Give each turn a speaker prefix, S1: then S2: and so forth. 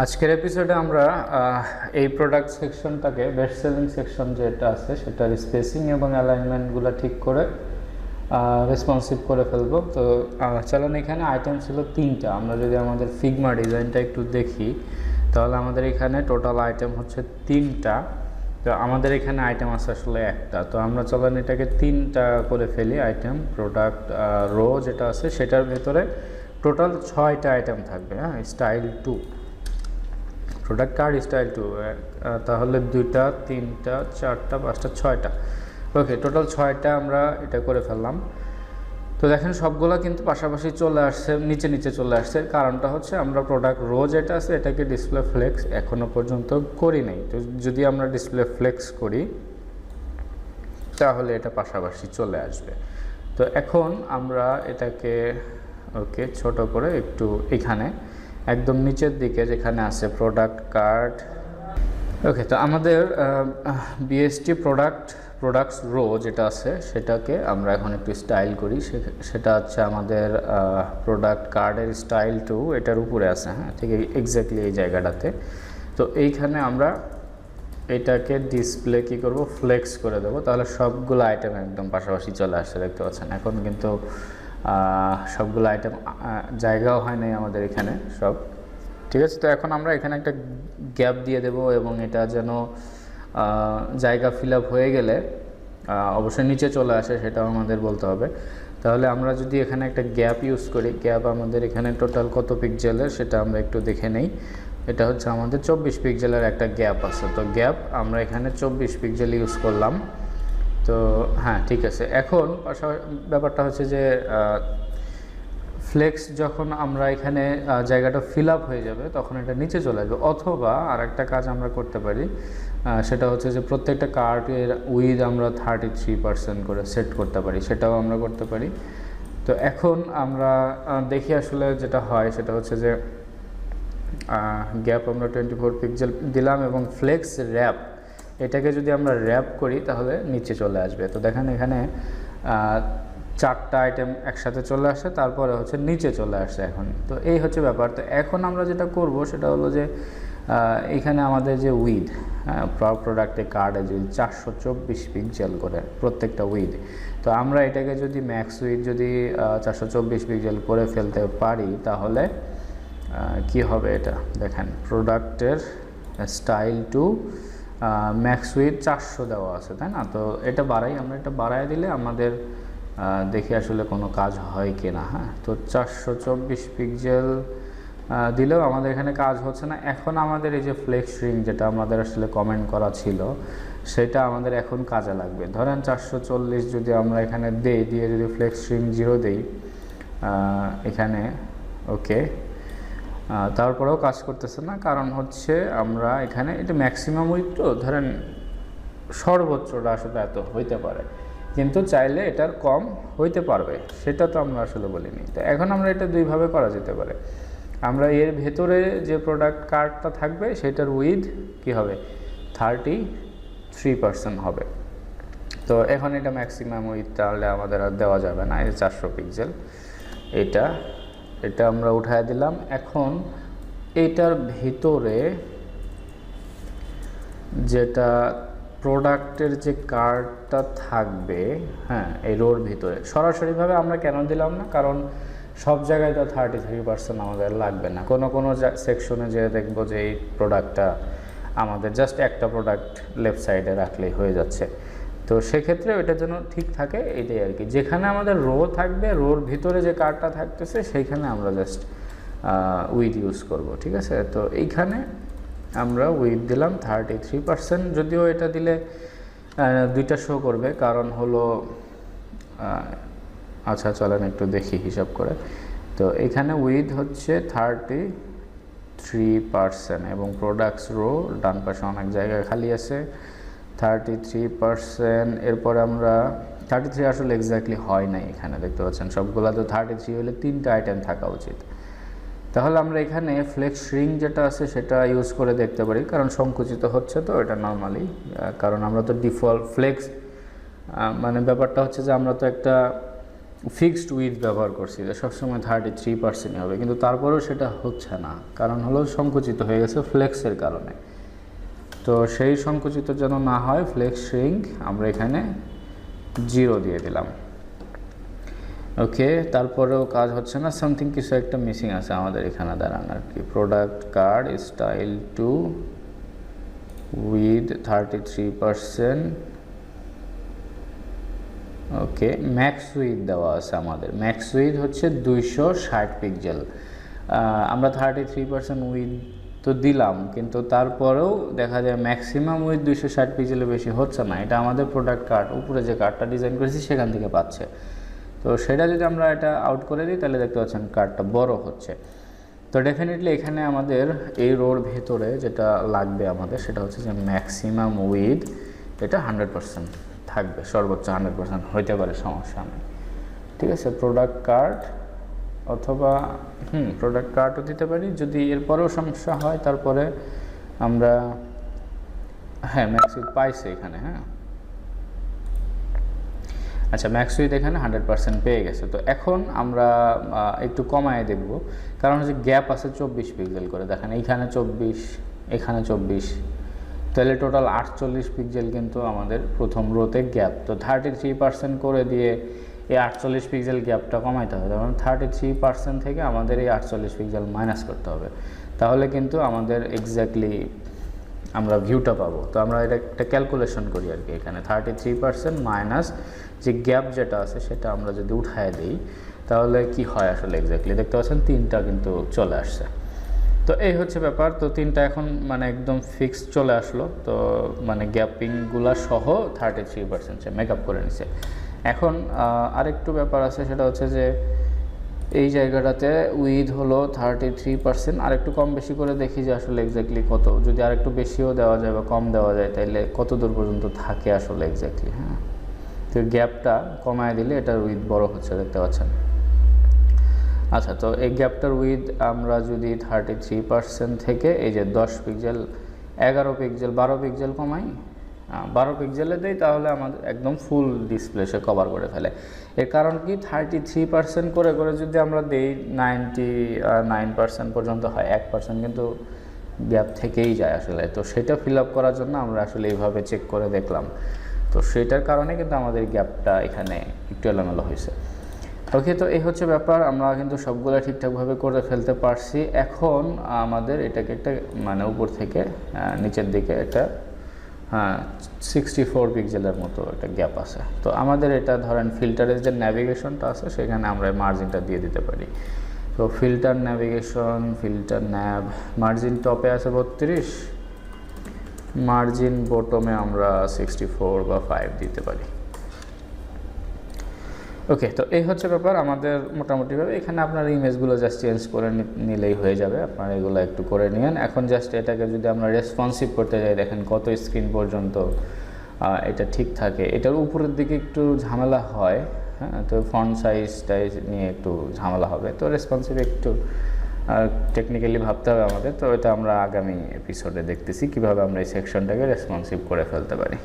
S1: আজকের এপিসোডে আমরা এই প্রোডাক্ট সেকশনটাকে বেস্ট সেলিং সেকশন যেটা আছে, সেটার স্পেসিং এবং অ্যালাইনমেন্টগুলো ঠিক করে রেসপন্সিভ করে ফেলব। তো চলুন এখানে আইটেম ছিল তিনটা। আমরা যদি আমাদের ফিগমা ডিজাইনটা একটু দেখি, তাহলে আমাদের এখানে টোটাল আইটেম হচ্ছে তিনটা। তো, আমাদের এখানে আইটেম আছে আসলে একটা। তো, আমরা চলেন এটাকে তিনটা করে ফেলি আইটেম প্রোডাক্ট রো যেটা আছে, সেটার ভেতরে টোটাল ছয়টা আইটেম থাকবে হ্যাঁ? Style two product card style two তাহলে দুইটা, তিনটা, চারটা, পাঁচটা, ছয়টা। ওকে টোটাল ছয়টা আমরা এটা করে ফেললাম। তো দেখেন সবগুলো কিন্তু পাশাপাশি চলে আসছে, নিচে নিচে চলে আসছে। কারণটা হচ্ছে আমরা প্রোডাক্ট রোজ এটা আছে, এটাকে ডিসপ্লে ফ্লেক্স এখনও পর্যন্ত করি নাই। তো যদি আমরা ডিসপ্লে ফ্লেক্স করি, তাহলে এটা পাশাপাশি চলে আসবে। তো এখন আমরা এটাকে ওকে ছোট করে একটু এখানে একদম নিচের দিকে যেখানে আছে প্রোডাক্ট কার্ড ওকে তো আমাদের বিএসটি প্রোডাক্ট প্রোডাক্টস রো যেটা আছে, সেটাকে আমরা এখন একটু স্টাইল করি। সেটা হচ্ছে আমাদের প্রোডাক্ট কার্ডের স্টাইল টু এটার উপরে আছে হ্যাঁ ঠিক এক্স্যাক্টলি এই জায়গাটাতে। তো এইখানে আমরা এটাকে ডিসপ্লে কি করব? ফ্লেক্স করে দেবো। তাহলে সবগুলো আইটেম একদম পাশাপাশি চলে আসছে দেখতে পাচ্ছেন? এখন কিন্তু সবগুলো আইটেম জায়গাও হয় নাই আমাদের এখানে সব। ঠিক আছে, তো এখন আমরা এখানে একটা গ্যাপ দিয়ে দেব এবং এটা যেন জায়গা ফিল হয়ে গেলে অবশ্যই নিচে চলে আসে সেটাও আমাদের বলতে হবে। তাহলে আমরা যদি এখানে একটা গ্যাপ ইউজ করি গ্যাপ আমাদের এখানে টোটাল কত পিক্সেলের সেটা আমরা একটু দেখে নেই। এটা হচ্ছে আমাদের চব্বিশ পিক্সেলের একটা গ্যাপ আছে। তো গ্যাপ আমরা এখানে চব্বিশ পিক্সেল ইউজ করলাম। তো হ্যাঁ ঠিক আছে। এখন ব্যাপারটা হচ্ছে যে ফ্লেক্স যখন আমরা এখানে জায়গাটা ফিল আপ হয়ে যাবে, তখন এটা নিচে চলে আসবে। অথবা আর একটা কাজ আমরা করতে পারি সেটা হচ্ছে যে, প্রত্যেকটা কার্ডের উইথ আমরা থার্টি থ্রি পার্সেন্ট করে সেট করতে পারি। সেটাও আমরা করতে পারি। তো এখন আমরা দেখি আসলে যেটা হয়। সেটা হচ্ছে যে গ্যাপ আমরা টোয়েন্টি ফোর পিক্সেল দিলাম এবং ফ্লেক্স র্যাপ এটাকে যদি আমরা র্যাপ করি, তাহলে নিচে চলে আসবে। তো দেখেন এখানে চারটা আইটেম একসাথে চলে আসে, তারপরে হচ্ছে নিচে চলে আসছে এখন। তো এই হচ্ছে ব্যাপার। তো এখন আমরা যেটা করব, সেটা হলো যে এখানে আমাদের যে উইথ প্রোডাক্টে কার্ডে যদি চারশো চব্বিশ পিক্সেল করে, প্রত্যেকটা উইথ তো আমরা এটাকে যদি ম্যাক্স উইথ যদি চারশো চব্বিশ পিক্সেল করে ফেলতে পারি, তাহলে কি হবে এটা? দেখেন প্রোডাক্টের স্টাইল টু ম্যাক্স উইথ চারশো দেওয়া আছে, তাই না? তো এটা বাড়াই, আমরা এটা বাড়াই দিলে আমাদের দেখি আসলে কোনো কাজ হয় কি না হ্যাঁ? তো চারশো চব্বিশ পিক্সেল দিলেও আমাদের এখানে কাজ হচ্ছে না। এখন আমাদের এই যে ফ্লেক্স রিং যেটা আমাদের আসলে কমেন্ট করা ছিল, সেটা আমাদের এখন কাজে লাগবে। ধরেন চারশো চল্লিশ যদি আমরা এখানে দেই, দিয়ে যদি ফ্লেক্স রিং জিরো দেই এখানে ওকে তারপরেও কাজ করতেছে না। কারণ হচ্ছে আমরা এখানে এটা ম্যাক্সিমাম উইথ তো ধরেন সর্বোচ্চটা আসলে এত হইতে পারে। কিন্তু চাইলে এটার কম হইতে পারবে, সেটা তো আমরা আসলে বলিনি। তো এখন আমরা এটা দুইভাবে করা যেতে পারে। আমরা এর ভেতরে যে প্রোডাক্ট কার্ডটা থাকবে, সেটার উইথ কি হবে? থার্টি থ্রি পার্সেন্ট হবে। তো এখন এটা ম্যাক্সিমাম উইথ তাহলে আমাদের আর দেওয়া যাবে না, এই চারশো পিক্সেল এটা এটা আমরা উঠায় দিলাম। এখন এটার ভিতরে যেটা প্রোডাক্টের যে কার্ডটা থাকবে হ্যাঁ এই রোর ভিতরে, সরাসরিভাবে আমরা কেন দিলাম না? কারণ সব জায়গায় তো থার্টি থ্রি পার্সেন্ট আমাদের লাগবে না। কোনো কোনো সেকশনে যে দেখব যে এই প্রোডাক্টটা আমাদের জাস্ট একটা প্রোডাক্ট লেফট সাইডে রাখলেই হয়ে যাচ্ছে। তো সেক্ষেত্রে ওইটার জন্য ঠিক থাকে, এটাই আর কি। যেখানে আমাদের রো থাকবে রোর ভিতরে যে কার্ডটা থাকতেছে, সেইখানে আমরা জাস্ট উইথ ইউজ করব, ঠিক আছে? তো এইখানে আমরা উইথ দিলাম থার্টি থ্রি পার্সেন্ট যদিও এটা দিলে দুইটা শো করবে। কারণ হলো আচ্ছা চলেন একটু দেখি হিসাব করে। তো এখানে উইথ হচ্ছে থার্টি থ্রি পার্সেন্ট এবং প্রোডাক্টস রো ডান পাশে অনেক জায়গায় খালি আছে। থার্টি থ্রি পার্সেন্ট এরপরে আমরা থার্টি থ্রি আসলে এক্স্যাক্টলি হয় নাই এখানে, দেখতে পাচ্ছেন, সবগুলো তো থার্টি থ্রি হলে তিনটা আইটেম থাকা উচিত। তাহলে আমরা এখানে ফ্লেক্স রিং যেটা আছে সেটা ইউজ করে দেখতে পারি, কারণ সংকুচিত হচ্ছে তো, এটা নর্মালি কারণ আমরা তো ডিফল্ট ফ্লেক্স মানে ব্যাপারটা হচ্ছে যে আমরা তো একটা ফিক্সড উইথ ব্যবহার করছি, যে সবসময় থার্টি থ্রি পার্সেন্টই হবে, কিন্তু তারপরেও সেটা হচ্ছে না, কারণ হলো সংকুচিত হয়ে গেছে ফ্লেক্সের কারণে। তো সেই সংকুচিত যেন না হয় ফ্লেক্স শ্রিঙ্ক আমরা এখানে জিরো দিয়ে দিলাম। ওকে তারপরেও কাজ হচ্ছে না সামথিং কিছু একটা মিসিং আছে আমাদের এখানে, দাঁড়ান আর কি। Product card style two width thirty three percent okay max width দেওয়া আছে আমাদের। ম্যাক্স উইথ হচ্ছে দুইশো ষাট পিক্সেল আমরা থার্টি থ্রি পার্সেন্ট উইথ তো দিলাম, কিন্তু তারপরেও দেখা যায় ম্যাক্সিমাম উইথ দুইশো ষাট পিক্সেলের বেশি হচ্ছে না। এটা আমাদের প্রোডাক্ট কার্ড উপরে যে কার্ডটা ডিজাইন করেছি সেখান থেকে পাচ্ছে। তো সেটা যদি আমরা এটা আউট করে দিই, তাহলে দেখতে পাচ্ছেন কার্ডটা বড় হচ্ছে। তো ডেফিনেটলি এখানে আমাদের এই রোর ভেতরে যেটা লাগবে আমাদের, সেটা হচ্ছে যে ম্যাক্সিমাম উইথ এটা হান্ড্রেড পার্সেন্ট থাকবে। সর্বোচ্চ হান্ড্রেড পার্সেন্ট হইতে পারে সমস্যা নেই। ঠিক আছে প্রোডাক্ট কার্ড অথবা, হুম প্রোডাক্ট কার্ডও দিতে পারি। যদি এরপরেও সমস্যা হয়, তারপরে আমরা হ্যাঁ ম্যাক্সুইথ পাইছে এখানে হ্যাঁ। আচ্ছা ম্যাক্সুইথ এখানে হান্ড্রেড পার্সেন্ট পেয়ে গেছে। তো এখন আমরা একটু কমায় দেখব। কারণ হচ্ছে গ্যাপ আছে চব্বিশ পিক্সেল করে। দেখেন, এইখানে চব্বিশ, এখানে চব্বিশ। তাহলে টোটাল আটচল্লিশ পিক্সেল কিন্তু আমাদের প্রথম রোতে গ্যাপ তো থার্টি থ্রি পার্সেন্ট করে দিয়ে এই আটচল্লিশ পিক্সেল গ্যাপটা কমাইতে হবে। কারণ থার্টি থ্রি পার্সেন্ট থেকে আমাদের এই আটচল্লিশ পিক্সেল মাইনাস করতে হবে। তাহলে কিন্তু আমাদের এক্স্যাক্টলি আমরা ভিউটা পাবো। তো আমরা এটা একটা ক্যালকুলেশন করি আর কি এখানে। থার্টি থ্রি পার্সেন্ট মাইনাস যে গ্যাপ যেটা আছে সেটা আমরা যদি উঠায় দিই, তাহলে কি হয় আসলে এক্স্যাক্টলি দেখতে পাচ্ছেন তিনটা কিন্তু চলে আসছে। তো এই হচ্ছে ব্যাপার। তো তিনটা এখন মানে একদম ফিক্সড চলে আসলো। তো মানে গ্যাপিংগুলা সহ থার্টি থ্রি পার্সেন্ট সে মেকআপ করে নিছে। এখন আরেকটু ব্যাপার আছে, সেটা হচ্ছে যে এই জায়গাটাতে উইথ হলো থার্টি থ্রি পার্সেন্ট আর একটু কম বেশি করে দেখি যে আসলে এক্স্যাক্টলি কত। যদি আর একটু বেশিও দেওয়া যায় বা কম দেওয়া যায় তাহলে কত দূর পর্যন্ত থাকে আসলে এক্স্যাক্টলি হ্যাঁ? তো গ্যাপটা কমায় দিলে এটার উইথ বড় হচ্ছে, দেখতে পাচ্ছেন? আচ্ছা তো এই গ্যাপটার উইথ আমরা যদি থার্টি থ্রি পার্সেন্ট থেকে, এই যে দশ পিক্সেল এগারো পিক্সেল বারো পিক্সেল কমাই বারো পিক্সেলে দেই, তাহলে আমাদের একদম ফুল ডিসপ্লে সে কভার করে ফেলে। এর কারণ কি? থার্টি থ্রি পার্সেন্ট করে করে যদি আমরা দেই নাইনটি নাইন পার্সেন্ট পর্যন্ত হয়, এক পার্সেন্ট কিন্তু গ্যাপ থেকেই যায় আসলে। তো সেটা ফিল আপ করার জন্য আমরা আসলে এইভাবে চেক করে দেখলাম। তো সেটার কারণে কিন্তু আমাদের গ্যাপটা এখানে একটু এলোমেলো হয়েছে। ওকে, তো এই হচ্ছে ব্যাপার। আমরা কিন্তু সবগুলো ঠিকঠাকভাবে করে ফেলতে পারছি। এখন আমাদের এটাকে একটা মানে উপর থেকে নিচের দিকে একটা হ্যাঁ সিক্সটি ফোর পিক্সেলের মতো একটা গ্যাপ আছে। তো আমাদের এটা ধরেন ফিল্টারের যে ন্যাভিগেশনটা আছে, সেখানে আমরা মার্জিনটা দিয়ে দিতে পারি। তো filter navigation filter nav margin টপে আছে বত্রিশ মার্জিন বটমে আমরা সিক্সটি ফোর বা ফাইভ দিতে পারি। ওকে তো এই হচ্ছে ব্যাপার। আমাদের মোটামুটিভাবে এখানে আপনার ইমেজগুলো জাস্ট চেঞ্জ করে নিলেই হয়ে যাবে। আপনারা এগুলো একটু করে নিন এখন জাস্ট এটাকে যদি আমরা রেসপন্সিভ করতে যাই, দেখেন কত স্ক্রিন পর্যন্ত এটা ঠিক থাকে। এটার উপরের দিকে একটু ঝামেলা হয় হ্যাঁ? তো ফন্ট সাইজ টাইজ নিয়ে একটু ঝামেলা হবে। তো রেসপন্সিভ একটু টেকনিক্যালি ভাবতে হবে আমাদের। তো এটা আমরা আগামী এপিসোডে দেখতেছি কীভাবে আমরা এই সেকশনটাকে রেসপন্সিভ করে ফেলতে পারি।